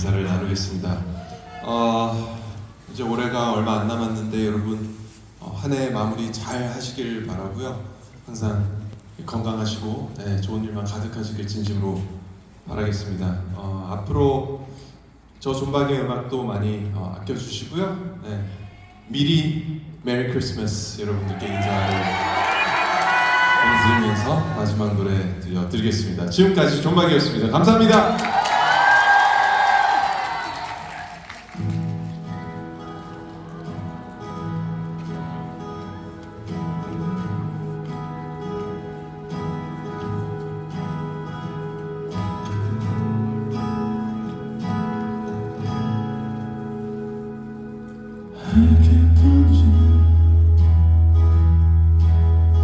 인사를 나누겠습니다. 어, 이제 올해가 얼마 안 남았는데 여러분 어, 한해 마무리 잘 하시길 바라고요. 항상 건강하시고 네, 좋은 일만 가득하시길 진심으로 바라겠습니다. 어, 앞으로 저 존박의 음악도 많이 어, 아껴주시고요. 네, 미리 메리 크리스마스 여러분들께 인사를 드리면서 마지막 노래 들려드리겠습니다. 지금까지 존박이었습니다. 감사합니다.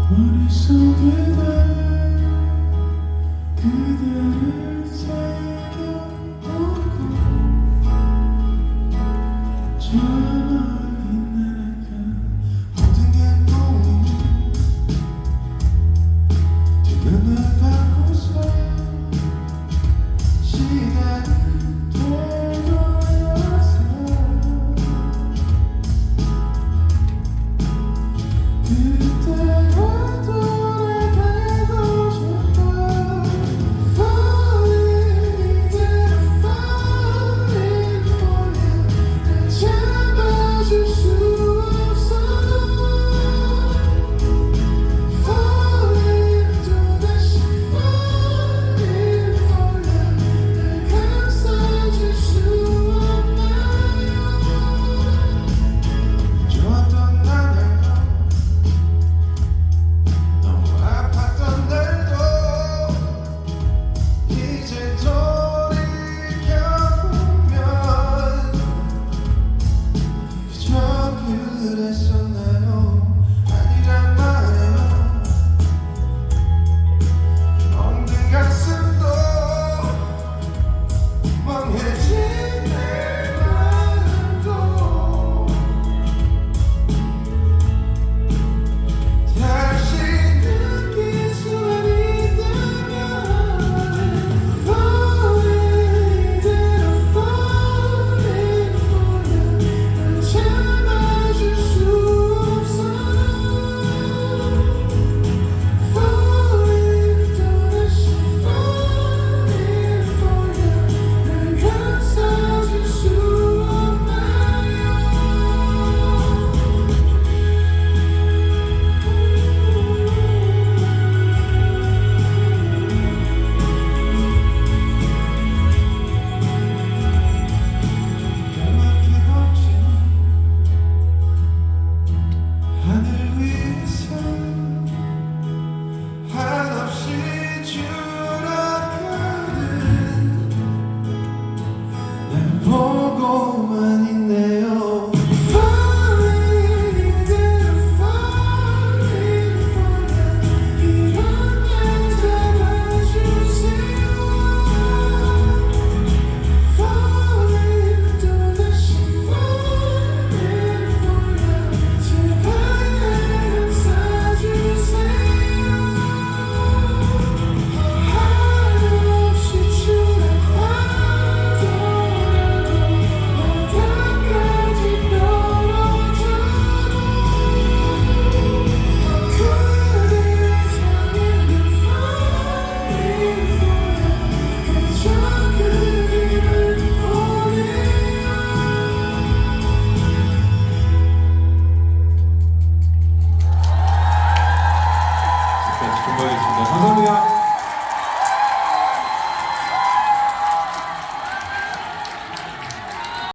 머릿속에 다 그대를 지금